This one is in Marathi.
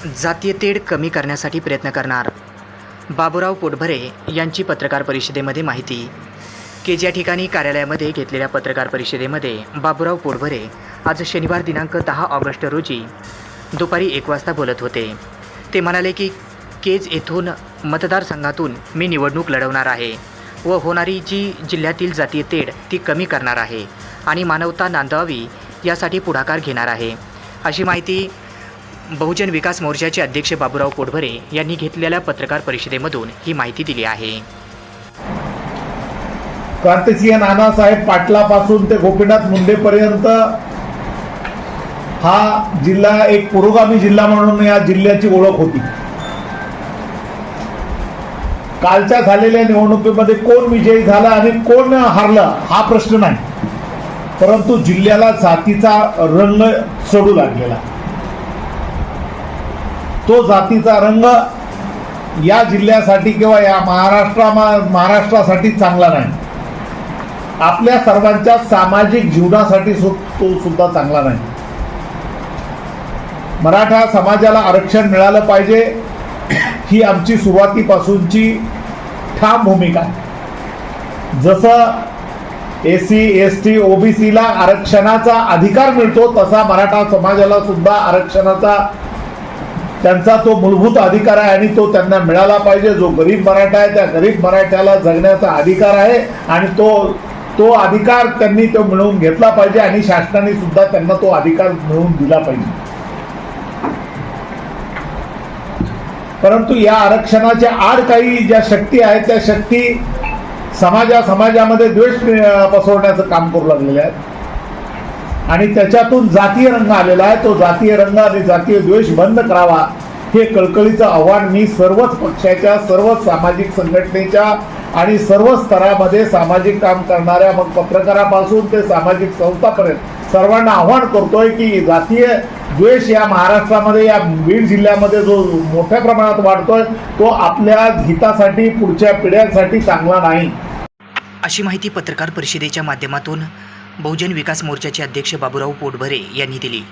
जातीय तेढ कमी करण्यासाठी प्रयत्न करणार. बाबूराव पोटभरे यांची पत्रकार परिषदेमध्ये माहिती. के या ठिकाणी कार्यालयामध्ये घेतलेल्या पत्रकार परिषदेमध्ये बाबूराव पोटभरे आज शनिवार दिनांक दहा ऑगस्ट रोजी दुपारी एक वाजता बोलत होते. ते म्हणाले की केज येथून मतदारसंघातून मी निवडणूक लढवणार आहे व होणारी जी जिल्ह्यातील जातीय तेढ ती कमी करणार आहे आणि मानवता नांदवावी यासाठी पुढाकार घेणार आहे. अशी माहिती बहुजन विकास मोर्चाचे अध्यक्ष बाबूराव पोटभरे यांनी घेतलेल्या पत्रकार परिषदेमधून ही माहिती दिली आहे. क्रांतिसिंह नानासाहेब पाटलापासून ते गोपीनाथ मुंडेपर्यंत हा जिल्हा एक पुरोगामी जिल्हा म्हणून या जिल्ह्याची ओळख होती. कालच्या झालेल्या निवडणुकीमध्ये कोण विजयी झाला आणि कोण हारलं हा प्रश्न नाही. परंतु जिल्ह्याला जातीचा रंग चढू लागलेला. तो जातीचा रंग या जिल्ह्यासाठी किंवा या महाराष्ट्रा महाराष्ट्रासाठी चांगला नाही. आपल्या सर्वांच्या सामाजिक जीवनासाठी सु- तो सुद्धा चांगला नाही. मराठा समाजाला आरक्षण मिळालं पाहिजे ही आमची सुरुवातीपासूनची ठाम भूमिका आहे. जसं एस सी एस टी ओबीसीला आरक्षणाचा अधिकार मिळतो तसा मराठा समाजाला सुद्धा आरक्षणाचा त्यांचा तो मूलभूत अधिकार आहे आणि तो त्यांना मिळाला पाहिजे. जो गरीब मराठा आहे त्या गरीब मराठ्याला जगण्याचा अधिकार आहे आणि तो तो अधिकार त्यांनी तो मिळवून घेतला पाहिजे आणि शासनाने सुद्धा त्यांना तो अधिकार मिळवून दिला पाहिजे. परंतु या आरक्षणाच्या आड काही ज्या शक्ती आहेत त्या शक्ती समाजा समाजामध्ये द्वेष पसरवण्याचं काम करू लागलेले आहेत. आणि त्याच्यातून जातीय रंग आलेला आहे. तो जातीय रंग आणि जातीय द्वेष बंद करावा. हे कळकळीचं आव्हान मी सर्वच पक्षाच्या सर्वच सामाजिक संघटनेच्या आणि सर्व स्तरामध्ये सामाजिक काम करणाऱ्या मग पत्रकारापासून ते सामाजिक संस्थापर्यंत सर्वांना आव्हान करतोय की जातीय द्वेष या महाराष्ट्रामध्ये या बीड जिल्ह्यामध्ये जो मोठ्या प्रमाणात वाढतोय तो आपल्या हितासाठी पुढच्या पिढ्यांसाठी चांगला नाही. अशी माहिती पत्रकार परिषदेच्या माध्यमातून बहुजन विकास मोर्चाचे अध्यक्ष बाबूराव पोटभरे यांनी दिली.